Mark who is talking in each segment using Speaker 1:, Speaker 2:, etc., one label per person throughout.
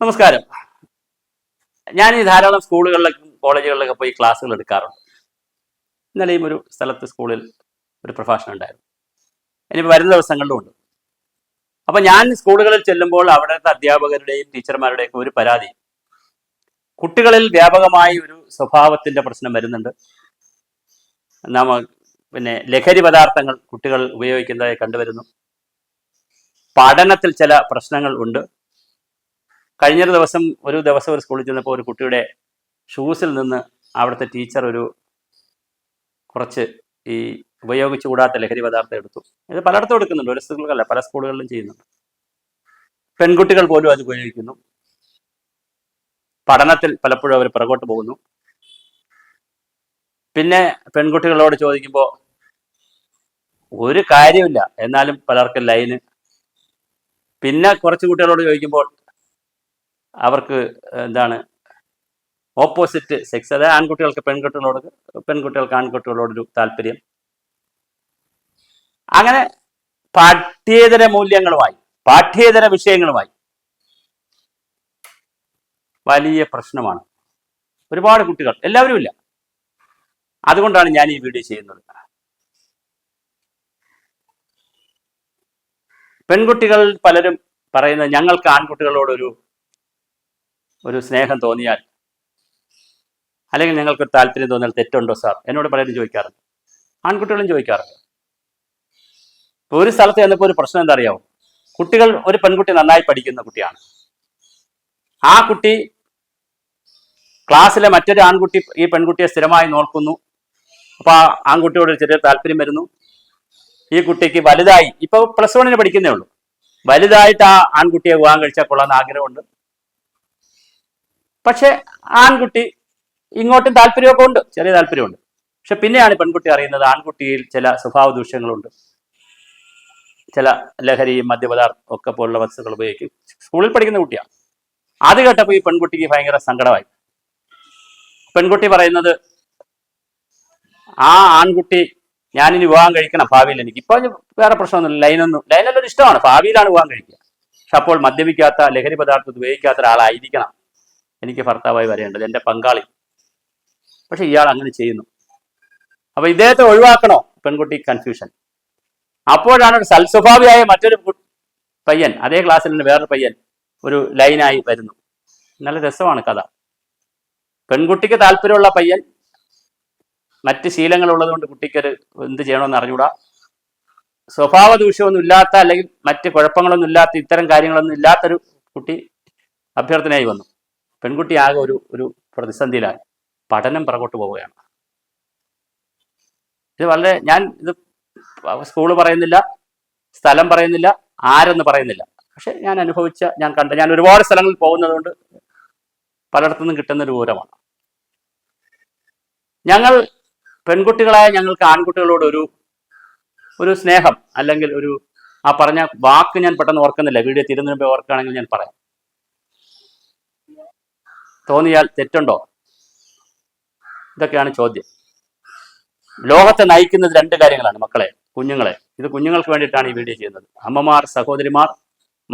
Speaker 1: നമസ്കാരം. ഞാൻ ഈ ധാരാളം സ്കൂളുകളിലേക്കും കോളേജുകളിലൊക്കെ പോയി ക്ലാസ്സുകൾ എടുക്കാറുണ്ട്. ഇന്നലെയും ഒരു സ്ഥലത്ത് സ്കൂളിൽ ഒരു പ്രഭാഷണം ഉണ്ടായിരുന്നു. ഇനിയിപ്പോൾ വരുന്ന ദിവസങ്ങളിലും ഉണ്ട്. അപ്പം ഞാൻ സ്കൂളുകളിൽ ചെല്ലുമ്പോൾ അവിടുത്തെ അധ്യാപകരുടെയും ടീച്ചർമാരുടെയും ഒരു പരാതി. കുട്ടികളിൽ വ്യാപകമായി ഒരു സ്വഭാവത്തിന്റെ പ്രശ്നം വരുന്നുണ്ട്. നമ്മ പിന്നെ ലഹരി പദാർത്ഥങ്ങൾ കുട്ടികൾ ഉപയോഗിക്കുന്നതായി കണ്ടുവരുന്നു. പഠനത്തിൽ ചില പ്രശ്നങ്ങൾ ഉണ്ട്. കഴിഞ്ഞ ഒരു ദിവസം ഒരു ദിവസം ഒരു സ്കൂളിൽ ചെന്നപ്പോൾ ഒരു കുട്ടിയുടെ ഷൂസിൽ നിന്ന് അവിടുത്തെ ടീച്ചർ ഒരു കുറച്ച് ഈ ഉപയോഗിച്ചുകൂടാത്ത ലഹരി പദാർത്ഥം എടുത്തു. ഇത് പലയിടത്തും എടുക്കുന്നുണ്ട്. ഒരു സ്കൂളുകളല്ല പല സ്കൂളുകളിലും ചെയ്യുന്നുണ്ട്. പെൺകുട്ടികൾ പോലും അത് ഉപയോഗിക്കുന്നു. പഠനത്തിൽ പലപ്പോഴും അവർ പുറകോട്ട് പോകുന്നു. പിന്നെ പെൺകുട്ടികളോട് ചോദിക്കുമ്പോൾ ഒരു കാര്യമില്ല എന്നാലും പലർക്കും ലൈന്. പിന്നെ കുറച്ച് കുട്ടികളോട് ചോദിക്കുമ്പോൾ അവർക്ക് എന്താണ് ഓപ്പോസിറ്റ് സെക്സ് അതായത് ആൺകുട്ടികൾക്ക് പെൺകുട്ടികളോട് പെൺകുട്ടികൾക്ക് ആൺകുട്ടികളോടൊരു താല്പര്യം. അങ്ങനെ പാഠ്യേതര മൂല്യങ്ങളുമായി പാഠ്യേതര വിഷയങ്ങളുമായി വലിയ പ്രശ്നമാണ്. ഒരുപാട് കുട്ടികൾ എല്ലാവരും ഇല്ല. അതുകൊണ്ടാണ് ഞാൻ ഈ വീഡിയോ ചെയ്യുന്നത്. പെൺകുട്ടികൾ പലരും പറയുന്നത് ഞങ്ങൾക്ക് ആൺകുട്ടികളോടൊരു ഒരു സ്നേഹം തോന്നിയാൽ അല്ലെങ്കിൽ നിങ്ങൾക്ക് താല്പര്യം തോന്നിയാൽ തെറ്റുണ്ടോ സാർ? എന്നോട് പലരും ചോദിക്കാറുണ്ട്. ആൺകുട്ടികളും ചോദിക്കാറുണ്ട്. ഇപ്പൊ ഒരു സ്ഥലത്ത് ചെന്നപ്പോൾ ഒരു പ്രശ്നം എന്താ അറിയാമോ കുട്ടികൾ ഒരു പെൺകുട്ടി നന്നായി പഠിക്കുന്ന കുട്ടിയാണ്. ആ കുട്ടി ക്ലാസ്സിലെ മറ്റൊരു ആൺകുട്ടി ഈ പെൺകുട്ടിയെ സ്ഥിരമായി നോക്കുന്നു. അപ്പോൾ ആ ആൺകുട്ടിയോട് ചെറിയ താല്പര്യം വരുന്നു. ഈ കുട്ടിക്ക് വലുതായി ഇപ്പൊ പ്ലസ് വണ്ണിന് പഠിക്കുന്നേ ഉള്ളൂ. വലുതായിട്ട് ആ ആൺകുട്ടിയെ വിവാഹം കഴിച്ചാൽ കൊള്ളാൻ ആഗ്രഹമുണ്ട്. പക്ഷെ ആൺകുട്ടി ഇങ്ങോട്ടും താല്പര്യമൊക്കെ ഉണ്ട്. ചെറിയ താല്പര്യമുണ്ട്. പക്ഷെ പിന്നെയാണ് പെൺകുട്ടി അറിയുന്നത് ആൺകുട്ടിയിൽ ചില സ്വഭാവ ദൂഷ്യങ്ങളുണ്ട്. ചില ലഹരിയും മദ്യപദാർത്ഥം ഒക്കെ പോലുള്ള വസ്തുക്കൾ ഉപയോഗിക്കും. സ്കൂളിൽ പഠിക്കുന്ന കുട്ടിയാണ്. അത് കേട്ടപ്പോൾ ഈ പെൺകുട്ടിക്ക് ഭയങ്കര സങ്കടമായി. പെൺകുട്ടി പറയുന്നത് ആ ആൺകുട്ടി ഞാനിനി വിവാഹം കഴിക്കണം ഭാവിയിൽ എനിക്ക് ഇപ്പൊ വേറെ പ്രശ്നമൊന്നുമില്ല. ലൈനൊന്നും ലൈനെല്ലാം ഇഷ്ടമാണ്. ഭാവിയിലാണ് വിവാഹം കഴിക്കുക. പക്ഷെ അപ്പോൾ മദ്യപിക്കാത്ത ലഹരി പദാർത്ഥം ഉപയോഗിക്കാത്ത ഒരാളായിരിക്കണം. എനിക്ക് ഭർത്താവായി വരേണ്ടത് എന്റെ പങ്കാളി. പക്ഷെ ഇയാൾ അങ്ങനെ ചെയ്യുന്നു. അപ്പൊ ഇദ്ദേഹത്തെ ഒഴിവാക്കണോ? പെൺകുട്ടി കൺഫ്യൂഷൻ അപ്പോഴാണ് ഒരു സൽസ്വഭാവിയായ മറ്റൊരു പയ്യൻ അതേ ക്ലാസ്സിൽ നിന്ന് വേറൊരു പയ്യൻ ഒരു ലൈനായി വരുന്നു. നല്ല രസമാണ് കഥ. പെൺകുട്ടിക്ക് താല്പര്യമുള്ള പയ്യൻ മറ്റ് ശീലങ്ങളുള്ളത് കൊണ്ട് കുട്ടിക്കൊരു എന്ത് ചെയ്യണമെന്ന് അറിഞ്ഞൂടാ. സ്വഭാവ ദൂഷ്യമൊന്നും ഇല്ലാത്ത അല്ലെങ്കിൽ മറ്റ് കുഴപ്പങ്ങളൊന്നും ഇല്ലാത്ത ഇത്തരം കാര്യങ്ങളൊന്നും ഇല്ലാത്തൊരു കുട്ടി അഭ്യർത്ഥനയായി വന്നു. പെൺകുട്ടി ആകെ ഒരു ഒരു പ്രതിസന്ധിയിലായി. പഠനം പുറകോട്ട് പോവുകയാണ്. ഇത് വളരെ ഞാൻ ഇത് സ്കൂൾ പറയുന്നില്ല സ്ഥലം പറയുന്നില്ല ആരെന്ന് പറയുന്നില്ല. പക്ഷെ ഞാൻ അനുഭവിച്ച ഞാൻ കണ്ട ഞാൻ ഒരുപാട് സ്ഥലങ്ങളിൽ പോകുന്നത് കൊണ്ട് പലയിടത്തുനിന്നും കിട്ടുന്ന ഒരു വിവരമാണ്. ഞങ്ങൾ പെൺകുട്ടികളായ ഞങ്ങൾക്ക് ആൺകുട്ടികളോട് ഒരു ഒരു സ്നേഹം അല്ലെങ്കിൽ ഒരു ആ പറഞ്ഞ വാക്ക് ഞാൻ പെട്ടെന്ന് ഓർക്കുന്നില്ല. വീഡിയോ തിരുന്നതിന് ഓർക്കുകയാണെങ്കിൽ ഞാൻ പറയാം. തോന്നിയാൽ തെറ്റുണ്ടോ? ഇതൊക്കെയാണ് ചോദ്യം. ലോകത്തെ നയിക്കുന്നത് രണ്ട് കാര്യങ്ങളാണ് മക്കളെ കുഞ്ഞുങ്ങളെ. ഇത് കുഞ്ഞുങ്ങൾക്ക് വേണ്ടിയിട്ടാണ് ഈ വീഡിയോ ചെയ്യുന്നത്. അമ്മമാർ സഹോദരിമാർ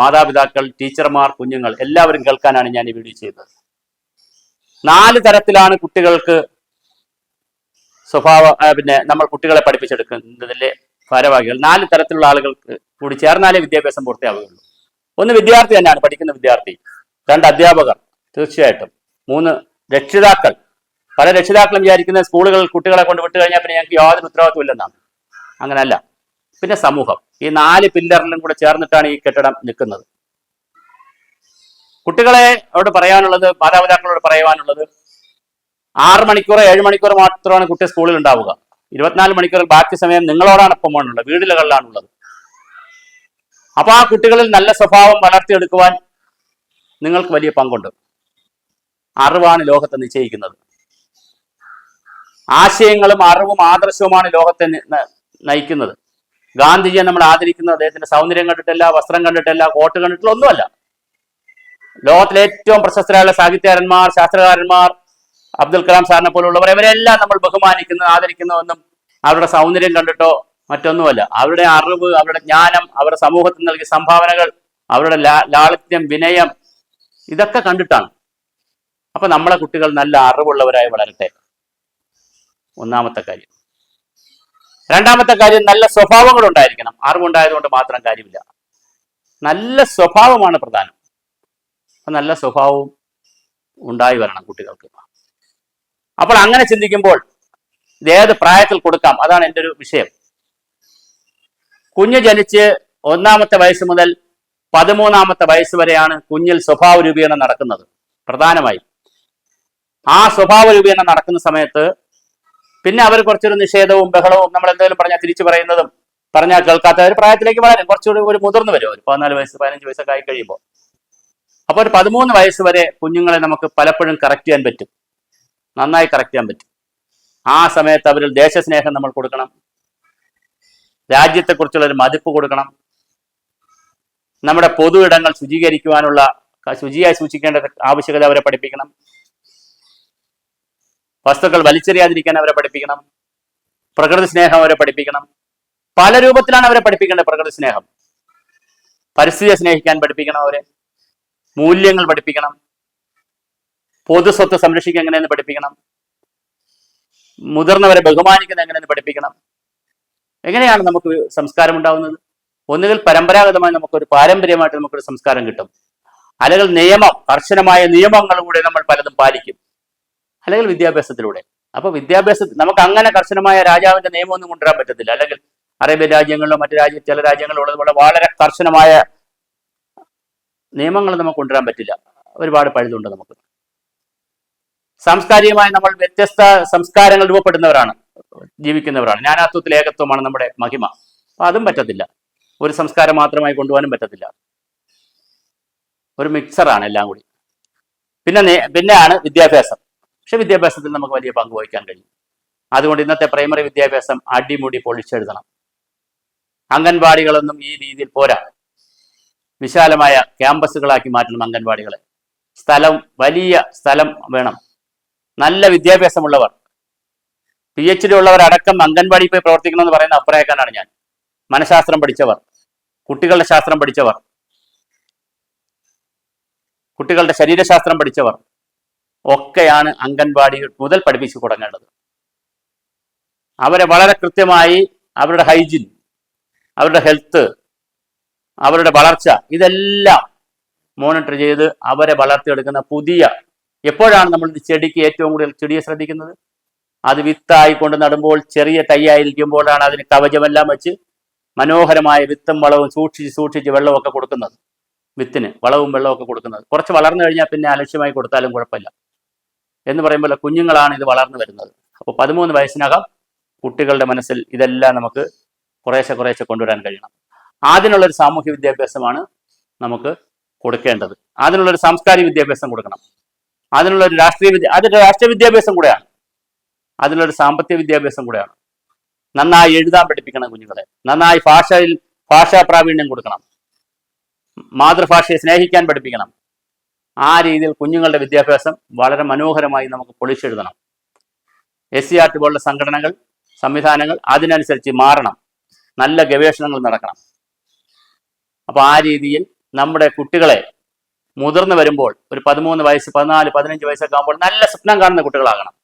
Speaker 1: മാതാപിതാക്കൾ ടീച്ചർമാർ കുഞ്ഞുങ്ങൾ എല്ലാവരും കേൾക്കാനാണ് ഞാൻ ഈ വീഡിയോ ചെയ്യുന്നത്. നാല് തരത്തിലാണ് കുട്ടികൾക്ക് സ്വഭാവ പിന്നെ നമ്മൾ കുട്ടികളെ പഠിപ്പിച്ചെടുക്കുന്നതിലെ ഭാരവാഹികൾ. നാല് തരത്തിലുള്ള ആളുകൾക്ക് കൂടി ചേർന്നാലേ വിദ്യാഭ്യാസം പൂർത്തിയാവുകയുള്ളൂ. ഒന്ന് വിദ്യാർത്ഥി തന്നെയാണ് പഠിക്കുന്ന വിദ്യാർത്ഥി. രണ്ട് അധ്യാപകർ തീർച്ചയായിട്ടും. മൂന്ന് രക്ഷിതാക്കൾ. പല രക്ഷിതാക്കളും വിചാരിക്കുന്ന സ്കൂളുകൾ കുട്ടികളെ കൊണ്ട് വിട്ടു കഴിഞ്ഞാൽ പിന്നെ ഞങ്ങൾക്ക് യാതൊരു ഉത്തരവാദിത്വം ഇല്ലെന്നാണ്. അങ്ങനല്ല പിന്നെ സമൂഹം. ഈ നാല് പില്ലറിലും കൂടെ ചേർന്നിട്ടാണ് ഈ കെട്ടിടം നിൽക്കുന്നത്. കുട്ടികളെ അവരോട് പറയാനുള്ളത് മാതാപിതാക്കളോട് പറയുവാനുള്ളത് ആറ് മണിക്കൂർ ഏഴ് മണിക്കൂർ മാത്രമാണ് കുട്ടി സ്കൂളിൽ ഉണ്ടാവുക. ഇരുപത്തിനാല് മണിക്കൂർ ബാക്കി സമയം നിങ്ങളോടാണ് ഒപ്പം വേണ്ടുള്ളത് വീടുകളിലാണുള്ളത് അപ്പൊ ആ കുട്ടികളിൽ നല്ല സ്വഭാവം വളർത്തിയെടുക്കുവാൻ നിങ്ങൾക്ക് വലിയ പങ്കുണ്ട്. അറിവാണ് ലോകത്തെ നിശ്ചയിക്കുന്നത്. ആശയങ്ങളും അറിവും ആദർശവുമാണ് ലോകത്തെ നയിക്കുന്നത്. ഗാന്ധിജിയെ നമ്മൾ ആദരിക്കുന്നത് അദ്ദേഹത്തിന്റെ സൗന്ദര്യം കണ്ടിട്ടല്ല വസ്ത്രം കണ്ടിട്ടല്ല കോട്ട് കണ്ടിട്ടില്ല ഒന്നുമല്ല. ലോകത്തിലെ ഏറ്റവും പ്രശസ്തരായ സാഹിത്യകാരന്മാർ ശാസ്ത്രകാരന്മാർ അബ്ദുൽ കലാം സാറിനെ പോലുള്ളവർ ഇവരെല്ലാം നമ്മൾ ബഹുമാനിക്കുന്നത് ആദരിക്കുന്നുവെന്നും അവരുടെ സൗന്ദര്യം കണ്ടിട്ടോ മറ്റൊന്നുമല്ല. അവരുടെ അറിവ് അവരുടെ ജ്ഞാനം അവരുടെ സമൂഹത്തിന് നൽകിയ സംഭാവനകൾ അവരുടെ ലാളിത്യം വിനയം ഇതൊക്കെ കണ്ടിട്ടാണ്. അപ്പൊ നമ്മളെ കുട്ടികൾ നല്ല അറിവുള്ളവരായി വളരട്ടെ. ഒന്നാമത്തെ കാര്യം. രണ്ടാമത്തെ കാര്യം നല്ല സ്വഭാവങ്ങൾ ഉണ്ടായിരിക്കണം. അറിവുണ്ടായതുകൊണ്ട് മാത്രം കാര്യമില്ല. നല്ല സ്വഭാവമാണ് പ്രധാനം. നല്ല സ്വഭാവവും ഉണ്ടായി വരണം കുട്ടികൾക്ക്. അപ്പോൾ അങ്ങനെ ചിന്തിക്കുമ്പോൾ ഇത് ഏത് പ്രായത്തിൽ കൊടുക്കാം? അതാണ് എന്റെ ഒരു വിഷയം. കുഞ്ഞ് ജനിച്ച് ഒന്നാമത്തെ വയസ്സ് മുതൽ പതിമൂന്നാമത്തെ വയസ്സ് വരെയാണ് കുഞ്ഞിൽ സ്വഭാവ രൂപീകരണം നടക്കുന്നത്. പ്രധാനമായും. ആ സ്വഭാവ രൂപീകരണം നടക്കുന്ന സമയത്ത് പിന്നെ അവർ കുറച്ചൊരു നിഷേധവും ബഹളവും നമ്മൾ എന്തെങ്കിലും പറഞ്ഞാൽ തിരിച്ചു പറയുന്നതും പറഞ്ഞാൽ കേൾക്കാത്ത ഒരു പ്രായത്തിലേക്ക് വളരെ. കുറച്ചുകൂടി ഒരു മുതിർന്നു വരും. ഒരു പതിനാല് വയസ്സ് പതിനഞ്ച് വയസ്സൊക്കെ ആയി കഴിയുമ്പോൾ. അപ്പോൾ ഒരു പതിമൂന്ന് വയസ്സ് വരെ കുഞ്ഞുങ്ങളെ നമുക്ക് പലപ്പോഴും കറക്റ്റ് ചെയ്യാൻ പറ്റും. നന്നായി കറക്റ്റ് ചെയ്യാൻ പറ്റും. ആ സമയത്ത് അവരിൽ ദേശസ്നേഹം നമ്മൾ കൊടുക്കണം. രാജ്യത്തെക്കുറിച്ചുള്ള ഒരു മതിപ്പ് കൊടുക്കണം. നമ്മുടെ പൊതു ഇടങ്ങൾ ശുചീകരിക്കുവാനുള്ള ശുചിയായി സൂക്ഷിക്കേണ്ട ആവശ്യകത അവരെ പഠിപ്പിക്കണം. വസ്തുക്കൾ വലിച്ചെറിയാതിരിക്കാൻ അവരെ പഠിപ്പിക്കണം. പ്രകൃതി സ്നേഹം അവരെ പഠിപ്പിക്കണം. പല രൂപത്തിലാണ് അവരെ പഠിപ്പിക്കേണ്ടത് പ്രകൃതി സ്നേഹം. പരിസ്ഥിതിയെ സ്നേഹിക്കാൻ പഠിപ്പിക്കണം അവരെ. മൂല്യങ്ങൾ പഠിപ്പിക്കണം. പൊതു സ്വത്ത് സംരക്ഷിക്കുക എങ്ങനെയെന്ന് പഠിപ്പിക്കണം. മുതിർന്നവരെ ബഹുമാനിക്കുന്നത് എങ്ങനെയെന്ന് പഠിപ്പിക്കണം. എങ്ങനെയാണ് നമുക്ക് സംസ്കാരം ഉണ്ടാവുന്നത് ഒന്നുകിൽ പരമ്പരാഗതമായി നമുക്കൊരു പാരമ്പര്യമായിട്ട് നമുക്കൊരു സംസ്കാരം കിട്ടും. അല്ലെങ്കിൽ നിയമം കർശനമായ നിയമങ്ങളിലൂടെ നമ്മൾ പലതും പാലിക്കും. അല്ലെങ്കിൽ വിദ്യാഭ്യാസത്തിലൂടെ. അപ്പൊ വിദ്യാഭ്യാസ നമുക്ക് അങ്ങനെ കർശനമായ രാജാവിന്റെ നിയമമൊന്നും കൊണ്ടുവരാൻ പറ്റത്തില്ല. അല്ലെങ്കിൽ അറേബ്യൻ രാജ്യങ്ങളിലോ മറ്റു രാജ്യ ചില രാജ്യങ്ങളിലോ ഉള്ളതുപോലെ വളരെ കർശനമായ നിയമങ്ങൾ നമുക്ക് കൊണ്ടുവരാൻ പറ്റില്ല. ഒരുപാട് പഴുതുണ്ട് നമുക്ക്. സാംസ്കാരികമായി നമ്മൾ വ്യത്യസ്ത സംസ്കാരങ്ങൾ രൂപപ്പെടുന്നവരാണ് ജീവിക്കുന്നവരാണ്. ജ്ഞാനാത്വത്തിൽ ഏകത്വമാണ് നമ്മുടെ മഹിമ. അപ്പൊ അതും പറ്റത്തില്ല. ഒരു സംസ്കാരം മാത്രമായി കൊണ്ടുപോകാനും പറ്റത്തില്ല. ഒരു മിക്സറാണ് എല്ലാം കൂടി. പിന്നെ പിന്നെയാണ് വിദ്യാഭ്യാസം. പക്ഷെ വിദ്യാഭ്യാസത്തിൽ നമുക്ക് വലിയ പങ്ക് വഹിക്കാൻ കഴിയും. അതുകൊണ്ട് ഇന്നത്തെ പ്രൈമറി വിദ്യാഭ്യാസം അടിമുടി പൊളിച്ചെഴുതണം. അംഗൻവാടികളൊന്നും ഈ രീതിയിൽ പോരാ. വിശാലമായ ക്യാമ്പസുകളാക്കി മാറ്റണം അംഗൻവാടികളെ. സ്ഥലം വലിയ സ്ഥലം വേണം. നല്ല വിദ്യാഭ്യാസമുള്ളവർ. പി എച്ച് ഡി ഉള്ളവരടക്കം അംഗൻവാടി പോയി പ്രവർത്തിക്കണമെന്ന് പറയുന്ന അഭിപ്രായക്കാരനാണ് ഞാൻ. മനഃശാസ്ത്രം പഠിച്ചവർ. കുട്ടികളുടെ ശാസ്ത്രം പഠിച്ചവർ. കുട്ടികളുടെ ശരീരശാസ്ത്രം പഠിച്ചവർ. ഒക്കെയാണ് അംഗൻവാടി മുതൽ പഠിപ്പിച്ചു തുടങ്ങേണ്ടത്. അവരെ വളരെ കൃത്യമായി അവരുടെ ഹൈജീൻ അവരുടെ ഹെൽത്ത് അവരുടെ വളർച്ച ഇതെല്ലാം മോണിറ്റർ ചെയ്ത് അവരെ വളർത്തിയെടുക്കുന്ന പുതിയ എപ്പോഴാണ് നമ്മൾ ചെടിക്ക് ഏറ്റവും കൂടുതൽ ചെടിയെ ശ്രദ്ധിക്കുന്നത്? അത് വിത്തായി കൊണ്ട് നടുമ്പോൾ ചെറിയ തൈയായിരിക്കുമ്പോഴാണ് അതിന് കവചമെല്ലാം വെച്ച് മനോഹരമായ വിത്തും വളവും സൂക്ഷിച്ച് സൂക്ഷിച്ച് വെള്ളമൊക്കെ കൊടുക്കുന്നത്. വിത്തിന് വളവും വെള്ളമൊക്കെ കൊടുക്കുന്നത്. കുറച്ച് വളർന്നു കഴിഞ്ഞാൽ പിന്നെ അലക്ഷ്യമായി കൊടുത്താലും കുഴപ്പമില്ല. എന്ന് പറയുമ്പോൾ കുഞ്ഞുങ്ങളാണ് ഇത് വളർന്നു വരുന്നത്. അപ്പോൾ പതിമൂന്ന് വയസ്സിനകം കുട്ടികളുടെ മനസ്സിൽ ഇതെല്ലാം നമുക്ക് കുറേശ്ശെ കുറേശ്ശെ കൊണ്ടുവരാൻ കഴിയണം. അതിനുള്ളൊരു സാമൂഹ്യ വിദ്യാഭ്യാസമാണ് നമുക്ക് കൊടുക്കേണ്ടത്. അതിനുള്ളൊരു സാംസ്കാരിക വിദ്യാഭ്യാസം കൊടുക്കണം. അതിനുള്ളൊരു രാഷ്ട്രീയ വിദ്യ അതൊരു രാഷ്ട്രീയ വിദ്യാഭ്യാസം കൂടെയാണ്. അതിനുള്ളൊരു സാമ്പത്തിക വിദ്യാഭ്യാസം കൂടെയാണ്. നന്നായി എഴുതാൻ പഠിപ്പിക്കണം കുഞ്ഞുങ്ങളെ. നന്നായി ഭാഷയിൽ ഭാഷാ പ്രാവീണ്യം കൊടുക്കണം. മാതൃഭാഷയെ സ്നേഹിക്കാൻ പഠിപ്പിക്കണം. ആ രീതിയിൽ കുഞ്ഞുങ്ങളുടെ വിദ്യാഭ്യാസം വളരെ മനോഹരമായി നമുക്ക് പൊളിച്ചെഴുതണം എസ് സി ആർ ടി പോലുള്ള സംഘടനകൾ സംവിധാനങ്ങൾ അതിനനുസരിച്ച് മാറണം. നല്ല ഗവേഷണങ്ങൾ നടക്കണം. അപ്പോൾ ആ രീതിയിൽ നമ്മുടെ കുട്ടികളെ മുതിർന്നു വരുമ്പോൾ ഒരു പതിമൂന്ന് വയസ്സ് പതിനാല് പതിനഞ്ച് വയസ്സൊക്കെ ആകുമ്പോൾ നല്ല സ്വപ്നം കാണുന്ന കുട്ടികളാകണം.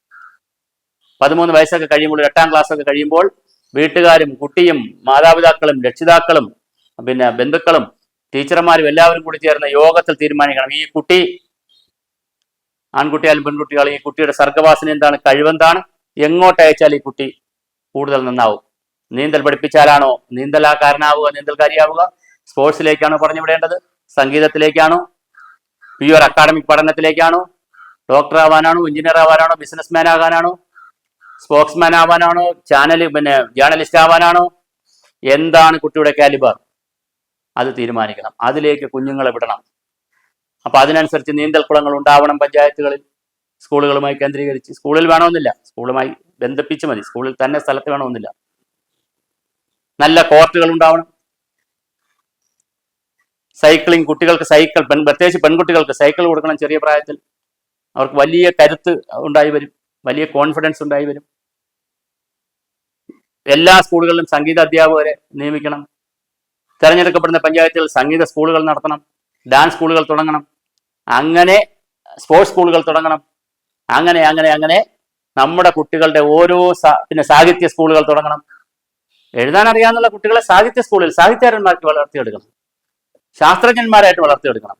Speaker 1: പതിമൂന്ന് വയസ്സൊക്കെ കഴിയുമ്പോൾ എട്ടാം ക്ലാസ് ഒക്കെ കഴിയുമ്പോൾ വീട്ടുകാരും കുട്ടിയും മാതാപിതാക്കളും രക്ഷിതാക്കളും പിന്നെ ബന്ധുക്കളും ടീച്ചർമാരും എല്ലാവരും കൂടി ചേർന്ന് യോഗത്തിൽ തീരുമാനിക്കണം. ഈ കുട്ടി ആൺകുട്ടിയാലും പെൺകുട്ടികളും ഈ കുട്ടിയുടെ സർഗവാസന എന്താണ്? കഴിവെന്താണ്? എങ്ങോട്ട് അയച്ചാൽ ഈ കുട്ടി കൂടുതൽ നന്നാവും. നീന്തൽ പഠിപ്പിച്ചാലാണോ നീന്തലാകാരനാവുക നീന്തൽക്കാരിയാവുക സ്പോർട്സിലേക്കാണോ പറഞ്ഞു വിടേണ്ടത് സംഗീതത്തിലേക്കാണോ? പ്യുവർ അക്കാഡമിക് പഠനത്തിലേക്കാണോ? ഡോക്ടർ ആവാനാണോ എഞ്ചിനീയർ ആവാനാണോ ബിസിനസ്മാൻ ആകാനാണോ സ്പോക്സ്മാൻ ആവാനാണോ ചാനൽ പിന്നെ ജേർണലിസ്റ്റ് ആവാനാണോ എന്താണ് കുട്ടിയുടെ കാലിബർ? അത് തീരുമാനിക്കണം. അതിലേക്ക് കുഞ്ഞുങ്ങളെ വിടണം. അപ്പോൾ അതിനനുസരിച്ച് നീന്തൽ കുളങ്ങൾ ഉണ്ടാവണം പഞ്ചായത്തുകളിൽ. സ്കൂളുകളുമായി കേന്ദ്രീകരിച്ച് സ്കൂളിൽ വേണമെന്നില്ല. സ്കൂളുമായി ബന്ധിപ്പിച്ച് മതി. സ്കൂളിൽ തന്നെ സ്ഥലത്ത് വേണമെന്നില്ല. നല്ല കോർട്ടുകൾ ഉണ്ടാവണം. സൈക്ലിംഗ് കുട്ടികൾക്ക് സൈക്കിൾ പെൺ പ്രത്യേകിച്ച് പെൺകുട്ടികൾക്ക് സൈക്കിൾ കൊടുക്കണം ചെറിയ പ്രായത്തിൽ. അവർക്ക് വലിയ കരുത്ത് ഉണ്ടായി വരും. വലിയ കോൺഫിഡൻസ് ഉണ്ടായി വരും. എല്ലാ സ്കൂളുകളിലും സംഗീത അധ്യാപകരെ നിയമിക്കണം. തെരഞ്ഞെടുക്കപ്പെടുന്ന പഞ്ചായത്തിൽ സംഗീത സ്കൂളുകൾ നടത്തണം ഡാൻസ് സ്കൂളുകൾ തുടങ്ങണം അങ്ങനെ സ്പോർട്സ് സ്കൂളുകൾ തുടങ്ങണം അങ്ങനെ അങ്ങനെ അങ്ങനെ നമ്മുടെ കുട്ടികളുടെ ഓരോ പിന്നെ സാഹിത്യ സ്കൂളുകൾ തുടങ്ങണം. എഴുതാൻ അറിയാവുന്ന കുട്ടികളെ സാഹിത്യ സ്കൂളിൽ സാഹിത്യകാരന്മാർക്ക് വളർത്തിയെടുക്കണം. ശാസ്ത്രജ്ഞന്മാരായിട്ട് വളർത്തിയെടുക്കണം.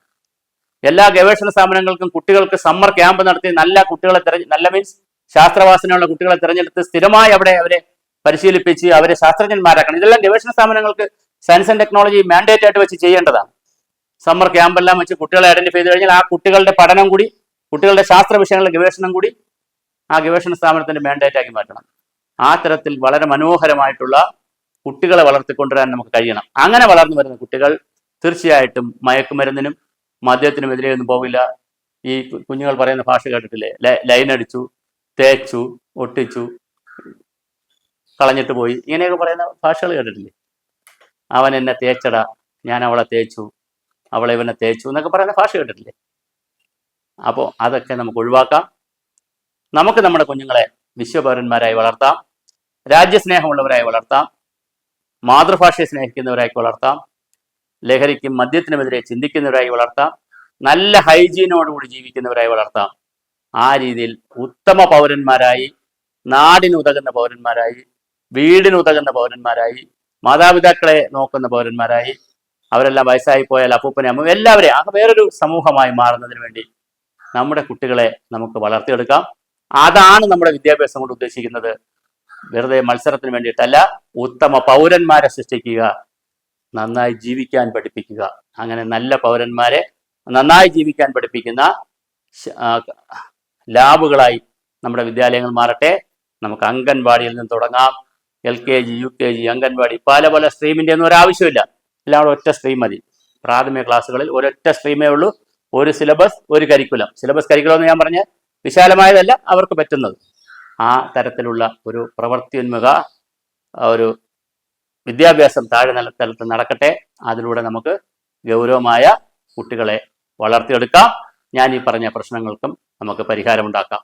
Speaker 1: എല്ലാ ഗവേഷണ സ്ഥാപനങ്ങൾക്കും കുട്ടികൾക്ക് സമ്മർ ക്യാമ്പ് നടത്തി നല്ല കുട്ടികളെ തെരഞ്ഞ് നല്ല മീൻസ് ശാസ്ത്രവാസനയുള്ള കുട്ടികളെ തിരഞ്ഞെടുത്ത് സ്ഥിരമായി അവിടെ അവരെ പരിശീലിപ്പിച്ച് അവരെ ശാസ്ത്രജ്ഞന്മാരാക്കണം. ഇതെല്ലാം ഗവേഷണ സ്ഥാപനങ്ങൾക്ക് സയൻസ് ആൻഡ് ടെക്നോളജി മാൻഡേറ്റ് ആയിട്ട് വെച്ച് ചെയ്യേണ്ടതാണ്. സമ്മർ ക്യാമ്പെല്ലാം വെച്ച് കുട്ടികളെ ഐഡന്റിഫൈ ചെയ്ത് കഴിഞ്ഞാൽ ആ കുട്ടികളുടെ പഠനം കൂടി കുട്ടികളുടെ ശാസ്ത്ര വിഷയങ്ങളുടെ ഗവേഷണം കൂടി ആ ഗവേഷണ സ്ഥാപനത്തിന്റെ മാൻഡേറ്റ് ആക്കി മാറ്റണം. ആ തരത്തിൽ വളരെ മനോഹരമായിട്ടുള്ള കുട്ടികളെ വളർത്തിക്കൊണ്ടുവരാൻ നമുക്ക് കഴിയണം. അങ്ങനെ വളർന്നു വരുന്ന കുട്ടികൾ തീർച്ചയായിട്ടും മയക്കുമരുന്നിനും മദ്യത്തിനും എതിരെ ഒന്നും പോകില്ല ഈ കുഞ്ഞുങ്ങൾ പറയുന്ന ഭാഷ കേട്ടിട്ടില്ലേ? ലൈൻ അടിച്ചു തേച്ചു ഒട്ടിച്ചു കളഞ്ഞിട്ട് പോയി. ഇങ്ങനെയൊക്കെ പറയുന്ന ഭാഷകൾ കേട്ടിട്ടില്ലേ? അവൻ എന്നെ തേച്ചടാ ഞാൻ അവളെ തേച്ചു അവളെ ഇവനെ തേച്ചു എന്നൊക്കെ പറയുന്ന ഭാഷ കേട്ടിട്ടില്ലേ? അപ്പോൾ അതൊക്കെ നമുക്ക് ഒഴിവാക്കാം. നമുക്ക് നമ്മുടെ കുഞ്ഞുങ്ങളെ വിശ്വപൗരന്മാരായി വളർത്താം രാജ്യസ്നേഹമുള്ളവരായി വളർത്താം മാതൃഭാഷയെ സ്നേഹിക്കുന്നവരായി വളർത്താം ലഹരിക്കും മദ്യത്തിനുമെതിരെ ചിന്തിക്കുന്നവരായി വളർത്താം നല്ല ഹൈജീനോടുകൂടി ജീവിക്കുന്നവരായി വളർത്താം. ആ രീതിയിൽ ഉത്തമ പൗരന്മാരായി നാടിനുതകുന്ന പൗരന്മാരായി വീടിനുതകുന്ന പൗരന്മാരായി മാതാപിതാക്കളെ നോക്കുന്ന പൗരന്മാരായി അവരെല്ലാം വയസ്സായി പോയാൽ അപ്പൂപ്പനെ അമ്മ എല്ലാവരെയും ആ വേറൊരു സമൂഹമായി മാറുന്നതിന് വേണ്ടി നമ്മുടെ കുട്ടികളെ നമുക്ക് വളർത്തിയെടുക്കാം. അതാണ് നമ്മുടെ വിദ്യാഭ്യാസം കൊണ്ട് ഉദ്ദേശിക്കുന്നത്. വെറുതെ മത്സരത്തിന് വേണ്ടിയിട്ടല്ല ഉത്തമ പൗരന്മാരെ സൃഷ്ടിക്കുക നന്നായി ജീവിക്കാൻ പഠിപ്പിക്കുക. അങ്ങനെ നല്ല പൗരന്മാരെ നന്നായി ജീവിക്കാൻ പഠിപ്പിക്കുന്ന ലാബുകളായി നമ്മുടെ വിദ്യാലയങ്ങൾ മാറട്ടെ. നമുക്ക് അംഗൻവാടിയിൽ നിന്ന് തുടങ്ങാം. L K G U K G anganwadi പല പല സ്ട്രീമിന്റെ ഒന്നും ഒരാവശ്യമില്ല എല്ലാം കൂടെ ഒറ്റ സ്ട്രീം മതി. പ്രാഥമിക ക്ലാസ്സുകളിൽ ഒരൊറ്റ സ്ട്രീമേ ഉള്ളൂ. ഒരു സിലബസ് ഒരു കരിക്കുലം സിലബസ് കരിക്കുലം എന്ന് ഞാൻ പറഞ്ഞ വിശാലമായതല്ല അവർക്ക് പറ്റുന്നത്. ആ തരത്തിലുള്ള ഒരു പ്രവൃത്തിയുന്മുഖ ഒരു വിദ്യാഭ്യാസം താഴെ നില തലത്തിൽ നടക്കട്ടെ. അതിലൂടെ നമുക്ക് ഗൗരവമായ കുട്ടികളെ വളർത്തിയെടുക്കാം. ഞാൻ ഈ പറഞ്ഞ പ്രശ്നങ്ങൾക്കും നമുക്ക് പരിഹാരമുണ്ടാക്കാം.